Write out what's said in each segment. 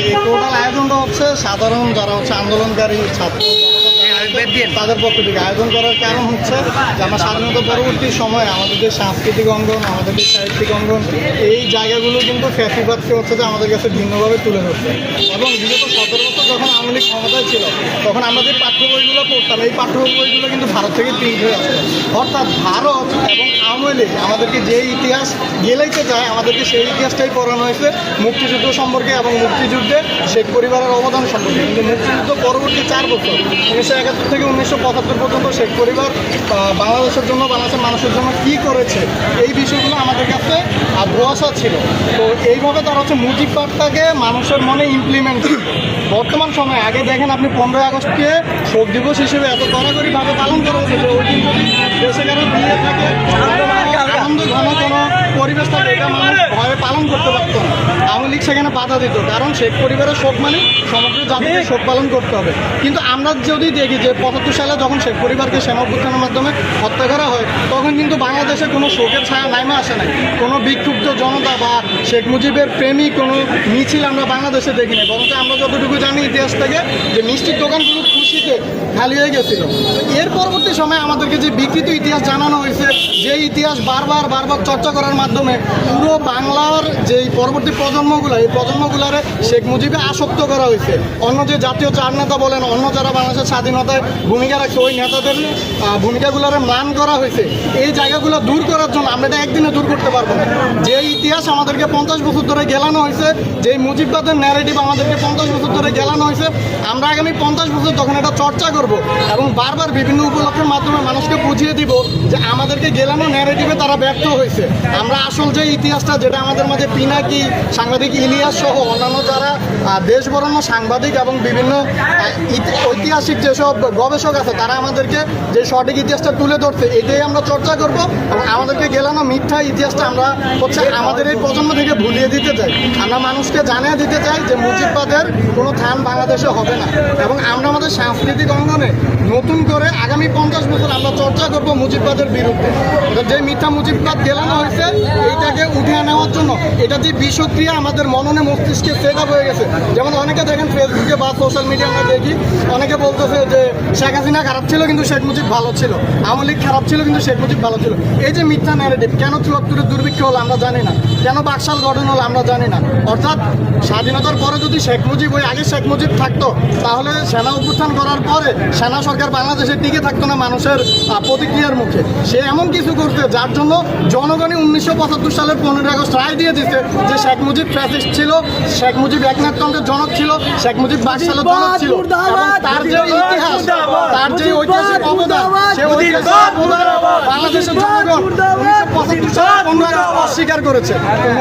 এই টোটাল আয়োজনটা হচ্ছে সাধারণ যারা হচ্ছে আন্দোলনকারী ছাত্র তাদের পক্ষ থেকে আয়োজন করার কারণ হচ্ছে যে আমরা স্বাধীনতা পরবর্তী সময়ে আমাদের যে সাংস্কৃতিক অঙ্গন, আমাদের যে সাহিত্যিক অঙ্গন, এই জায়গাগুলো কিন্তু ফ্যাসিবাদকে হচ্ছে যে আমাদের কাছে ভিন্নভাবে তুলে ধরছে। এবং বিগত সতেরো বছর যখন আওয়ামী লীগ ক্ষমতায় ছিল, তখন আমরা যে পাঠ্য বইগুলো পড়তাম, এই পাঠ্য বইগুলো কিন্তু ভারত থেকে প্রিন্ট হয়ে আসতো অর্থাৎ ভারত এবং আওয়ামী লীগ আমাদেরকে যে ইতিহাস গেলাইতে চায়, আমাদেরকে সেই ইতিহাসটাই পড়ানো হয়েছে মুক্তিযুদ্ধ সম্পর্কে এবং মুক্তিযুদ্ধে শেখ পরিবারের অবদান সম্পর্কে। কিন্তু মুক্তিযুদ্ধ পরবর্তী চার বছর, উনিশশো একাত্তর থেকে উনিশশো পঁচাত্তর পর্যন্ত শেখ পরিবার বাংলাদেশের জন্য বাংলাদেশের মানুষের জন্য কী করেছে এই বিষয়গুলো আমাদের কাছে ভরসা ছিল। তো এইভাবে তারা হচ্ছে মুজিববাদটাকে মানুষের মনে ইমপ্লিমেন্ট বর্তমান সময়ে আগে দেখেন আপনি পনেরোই আগস্টকে শোক দিবস হিসেবে এত কড়াকড়িভাবে পালন করা হচ্ছে যে ওই দিন যদি দেশে কারও বিয়ে থাকে আনন্দ ঘন কোনো পরিবেশ থাকে এটা মানুষ ভয়ে পালন করতে পারতো না। আওয়ামী লীগ সেখানে বাধা দিত কারণ শেখ পরিবারের শোক মানে সমগ্র জাতিকে শোক পালন করতে হবে। কিন্তু আমরা যদি দেখি যে পঁচাত্তর সালে যখন শেখ পরিবারকে সেনা অভ্যুত্থানের মাধ্যমে হত্যা করা হয় তখন কিন্তু বাংলাদেশে কোনো শোকের ছায়া নাইমা আসে নাই। কোনো বিক্ষুব্ধ জনতা বা শেখ মুজিবের প্রেমী কোনো মিছিল আমরা বাংলাদেশে দেখিনি। বরঞ্চ আমরা যতটুকু জানি ইতিহাস থেকে যে মিষ্টির দোকানগুলো খুশিতে খালি হয়ে গেছিল। তো এর পরবর্তী সময়ে আমাদেরকে যে বিকৃত ইতিহাস জানানো হয়েছে যে ইতিহাস বারবার বারবার চর্চা করার মাধ্যমে পুরো বাংলার যে পরবর্তী প্রজন্মগুলো এই প্রজন্মগুলারে শেখ মুজিবে আসক্ত করা হয়েছে। অন্য যে জাতীয় চার নেতা বলেন অন্য যারা বাংলাদেশের স্বাধীনতায় ভূমিকা রাখছে ওই নেতাদের আহ, মান করা হয়েছে। এই জায়গাগুলো দূর করার জন্য আমরা এটা একদিনে দূর করতে পারব না। যে ইতিহাস আমাদেরকে পঞ্চাশ বছর ধরে গেলানো হয়েছে যে মুজিববাদের ন্যারেটিভ আমাদেরকে পঞ্চাশ বছর ধরে গেলানো হয়েছে আমরা আগামী পঞ্চাশ বছর তখন এটা চর্চা করব এবং বারবার বিভিন্ন উপলক্ষের মাধ্যমে মানুষকে বুঝিয়ে দিব যে আমাদেরকে গেলানো ন্যারেটিভে তারা ব্যর্থ হয়েছে। আমরা আসল যে ইতিহাসটা, যেটা আমাদের মাঝে পিনাকি, সাংবাদিক ইলিয়াস সহ অন্যান্য যারা দেশ বরণ্য সাংবাদিক এবং বিভিন্ন ঐতিহাসিক যেসব গবেষক আছে, তারা আমাদেরকে যে সঠিক ইতিহাসটা তুলে ধরছে, এটাই আমরা চর্চা করব এবং আমাদেরকে গেলানো মিথ্যা ইতিহাসটা আমরা হচ্ছে আমাদের এই প্রজন্ম থেকে ভুলিয়ে দিতে চাই। আমরা মানুষকে জানিয়ে দিতে চাই যে মুজিববাদের কোনো থান বাংলাদেশে হবে না এবং আমরা আমাদের সাংস্কৃতিক অঙ্গনে নতুন করে আগামী পঞ্চাশ বছর আমরা চর্চা করব। মুজিববাদের বিরুদ্ধে। যে মিথ্যা মুজিববাদ গেলানো হয়েছে, এইটাকে উঠে নেওয়ার জন্য এটা যে বিষক্রিয়া আমাদের মননে মস্তিষ্কে সেট আপ হয়ে গেছে। যেমন অনেকে দেখেন ফেসবুকে বা সোশ্যাল মিডিয়া আমরা দেখি, অনেকে বলতেছে যে শেখ হাসিনা খারাপ ছিল কিন্তু শেখ মুজিব ভালো ছিল। আওয়ামী লীগ খারাপ ছিল কিন্তু শেখ মুজিব ভালো ছিল। এই যে মিথ্যা ন্যারেটিভ কেন চুয়াত্তরের দুর্ভিক্ষ হলো আমরা জানি না। কেন বাকশাল গঠন হলো আমরা জানি না। অর্থাৎ স্বাধীনতার পরে যদি শেখ মুজিব ওই আগে শেখ মুজিব থাকতো তাহলে সেনা অভ্যুত্থান করার পরে সেনা সরকার বাংলাদেশে টিকে থাকতো না মানুষের প্রতিক্রিয়ার মুখে। সে এমন কিছু করতে যার জন্য জনগণই উনিশশো পঁচাত্তর সালের পনেরোই আগস্ট রায় দিয়ে দিতে যে শেখ মুজিব ফ্যাসিস্ট ছিল শেখ মুজিব একনাথতন্ত্রের জনক ছিল শেখ মুজিব বাকশালের জনক ছিল। তার যে ইতিহাস তার যে ঐতিহাসিক অবদান সে ঐতিহাসিক অবদান বাংলাদেশের জনগণ অস্বীকার করেছে।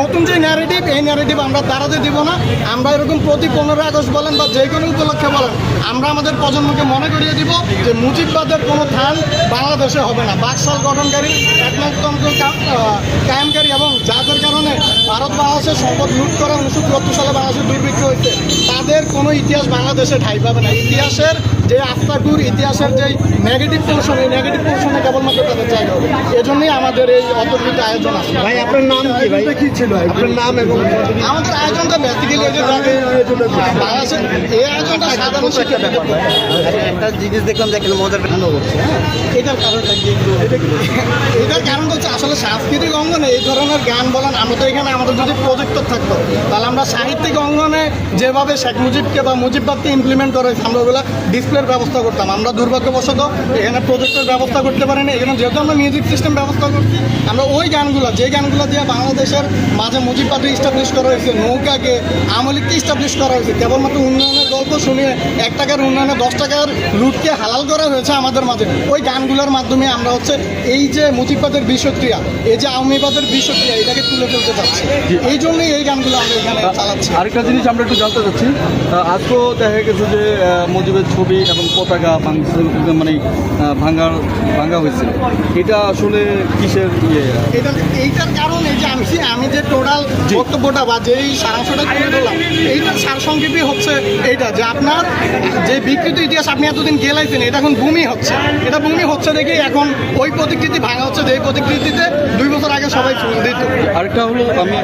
নতুন যে ন্যারেটিভ এই ন্যারেটিভ আমরা দাঁড়াতে দিব না। আমরা এরকম প্রতি পনেরোই আগস্ট বলেন বা যে কোনো উপলক্ষে বলেন, আমরা আমাদের প্রজন্মকে মনে করিয়ে দিব যে মুজিববাদের কোনো থান বাংলাদেশে হবে না। বাকশাল গঠনকারী একনাথতন্ত্র কা- আহ, কায়েমকারী এবং যাদের কারণে ভারত বাংলাদেশের সম্পদ লুট করা উনিশশো চুয়াত্তর সালে বাংলাদেশের দুর্ভিক্ষ হয়েছে। তাদের কোনো ইতিহাস বাংলাদেশে ঠাই পাবে না। ইতিহাসের যে আস্থাগুর ইতিহাসের যে নেগেটিভ পোর্শন এই নেগেটিভ পোর্শনে কেবলমাত্র তাদের জায়গা হবে। এজন্যই আমাদের এই অতর্কিত আয়োজন আছে। ভাই আপনার নাম কি ভাই? কি ছিল? আপনার নাম এবং আমাদের আয়োজনটা বেসিক্যালি এই যে বাংলাদেশের এই আয়োজনটা সাধারণ শিক্ষা ব্যাপার? একটা জিনিস দেখলাম যে এখানে মজার ভালো হচ্ছে এটার কারণটা কি? এটার কারণ হচ্ছে আসলে সাংস্কৃতিক অঙ্গনে এই ধরনের গান বলেন আমরা তো এখানে আমাদের যদি প্রজেক্টর থাকতো তাহলে আমরা সাহিত্যিক অঙ্গনে যেভাবে শেখ মুজিবকে বা মুজিববাদকে ইমপ্লিমেন্ট করা হয়েছে আমরা ওগুলো ডিসপ্লের ব্যবস্থা করতাম। আমরা দুর্ভাগ্যবশত এখানে প্রজেক্টের ব্যবস্থা করতে পারি না এখানে যেহেতু আমরা মিউজিক সিস্টেম ব্যবস্থা করছি আমরা ওই গানগুলো যে গানগুলো দিয়ে বাংলাদেশের মাঝে মুজিববাদকে ইস্টাবলিশ করা হয়েছে নৌকাকে আমলিককে ইস্টাবলিশ করা হয়েছে কেবলমাত্র উন্নয়নের গল্প শুনিয়ে এক টাকার উন্নয়নে দশ টাকার লুটকে হালাল করা হয়েছে আমাদের মাঝে। ওই গানগুলোর মাধ্যমে আমরা হচ্ছে এই যে মুজিববাদের বিষক্রিয়া এই যে আওয়ামীবাদের বিষক্রিয়া এটাকে তুলে ফেলতে চাচ্ছি। এই জন্যই এই গানগুলো আমরা এখানে চালাচ্ছি। আরেকটা জিনিস আমরা একটু জানতে চাচ্ছি। আজকেও দেখা গেছে যে মুজিবের ছবি এবং পতাকা ভাঙছে- মানে আহ, ভাঙার ভাঙা হয়েছে। এটা আসলে কিসের ইয়ে? এটা এইটার কারণ এই যে আমি আমি যে টোটাল বক্তব্যটা বা যেই সারাংশটা তুলে ধরলাম এইটার সারসংক্ষেপই হচ্ছে এইটা যে আপনার যে বিকৃত ইতিহাস আপনি এতদিন গেলাইছেন এটা এখন ভূমি হচ্ছে। এটা ভূমি হচ্ছে দেখে এখন ওই প্রতিকৃতি ভাঙা হচ্ছে যে প্রতিকৃতিতে দুই বছর আগে সবাই ফুল দিত। আরেকটা হলো আমি